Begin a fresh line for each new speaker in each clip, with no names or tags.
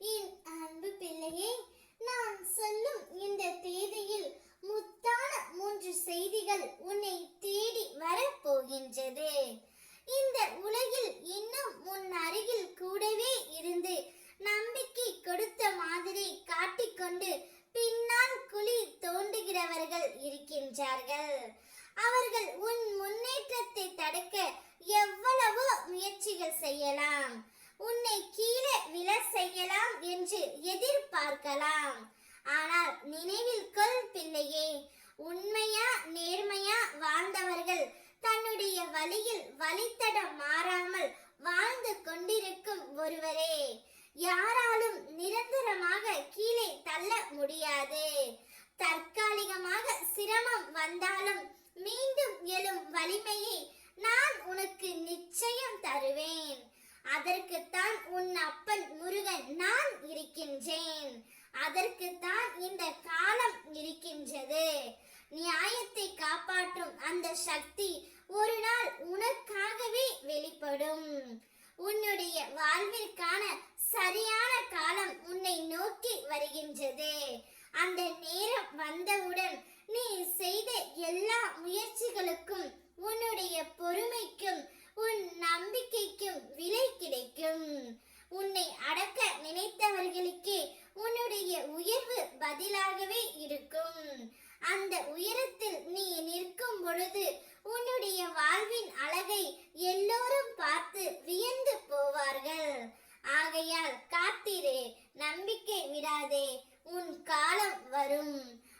என் அன்பு பிள்ளையே நான் சொல்லும் இந்த தேதியில் முத்தான மூன்று செய்திகள் உன்னை தேடி வரப்போகின்றது. இந்த உலகில் இன்னும் உன் அருகில் கூடவே இருந்து நம்பிக்கை கொடுத்த மாதிரி காட்டிக்கொண்டு பின்னால் குழி தோண்டுகிறவர்கள் இருக்கின்றார்கள். அவர்கள் உன் முன்னேற்றத்தை தடுக்க எவ்வளவோ முயற்சிகள் செய்யலாம். உன்னை கீழே விழ செய்யலாம் என்று எதிர்பார்க்கலாம். ஆனால் நினைவில் கொள் பிள்ளையே உண்மையா நேர்மையா வாழ்ந்தவர்கள் தன்னுடைய வழியில் வழித்தடம் மாறாமல் வாழ்ந்து கொண்டிருக்கும் ஒருவரே. யாராலும் நிரந்தரமாக கீழே தள்ள முடியாது. தற்காலிகமாக சிரமம் வந்தாலும் மீண்டும் எழும் வலிமையை நான் உனக்கு நிச்சயம் தருவேன். அதற்குத்தான் உன் அப்பன் முருகன் நான் இருக்கின்றேன். அதற்குத்தான் இந்த காலம் இருக்கின்றது. நியாயத்தை காப்பாற்றும் அந்த சக்தி ஒரு நாள் உனக்காகவே வெளிப்படும். உன்னுடைய வாழ்விற்கான சரியான காலம் உன்னை நோக்கி வருகின்றது. அந்த நேரம் வந்தவுடன் நீ செய்த எல்லா முயற்சிகளுக்கும் உன்னுடைய பொறுமைக்கும் உன் நம்பிக்கைக்கும் பதிலாகவே இருக்கும். அந்த உயரத்தில் நீ நிற்கும் பொழுது உன்னுடைய வாழ்வின் அழகை எல்லோரும் பார்த்து வியந்து போவார்கள். ஆகையால் காத்திரு நம்பிக்கை விடாதே உன் காலம் வரும்.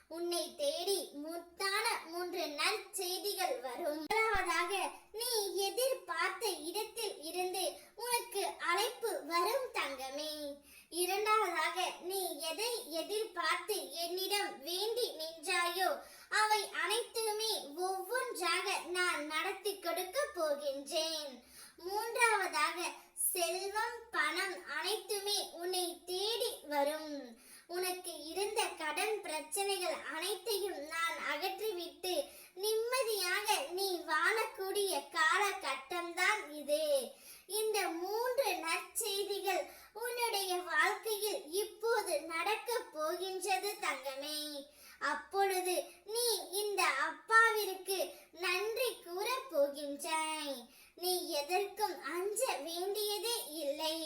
உன்னை தேடி முத்தான மூன்று நற்செய்திகள் வரும். முதலாவதாக நீ எதிர்பார்த்த இடத்தில் இருந்து உனக்கு அழைப்பு வரும் தங்கமே இரண்டாவதாக நீ எதை எதிர்பார்த்து என்னிடம் வேண்டி நின்றாயோ அவை அனைத்துமே ஒவ்வொன்றாக நான் நடத்தி கொடுக்க போகின்றேன். மூன்றாவதாக செல்வம் பணம் அனைத்துமே உன்னை தேடி வரும். உனக்கு இருந்த கடன் பிரச்சனைகள் அனைத்தையும் நான் அகற்றிவிட்டு நிம்மதியாக நீ வாழக்கூடிய காலகட்டம்தான் இது. இந்த மூன்று நற்செய்திகள் உன்னுடைய வாழ்க்கையில் இப்போது நடக்க போகின்றது தங்கமே. அப்பொழுது நீ இந்த அப்பாவிற்கு நன்றி கூற போகின்றாய். நீ எதற்கும் அஞ்ச வேண்டியதே இல்லை.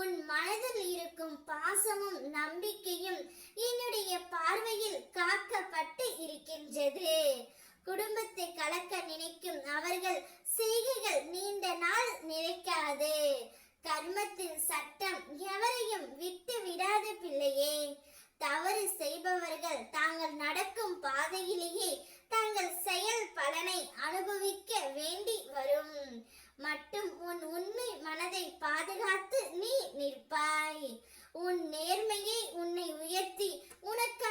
உன் மனதில் இருக்கும் பாசமும் நம்பிக்கையும் என்னுடைய பார்வையில் காக்கப்பட்டு இருக்கின்றது. குடும்பத்தை கலக்க நினைக்கும் அவர்கள் செய்கைகள் நீண்ட நாள் நிலைக்காது. கர்மத்தின் சட்ட தெரியாத பிள்ளையே தவறு செய்பவர்கள் தாங்கள் நடக்கும் பாதையிலேயே தங்கள் செயல் பலனை அனுபவிக்க வேண்டி வரும். மட்டும் உன் உண்மை மனதை பாதுகாத்து நீ நிற்பாய். உன் நேர்மையை உன்னை உயர்த்தி உனக்கு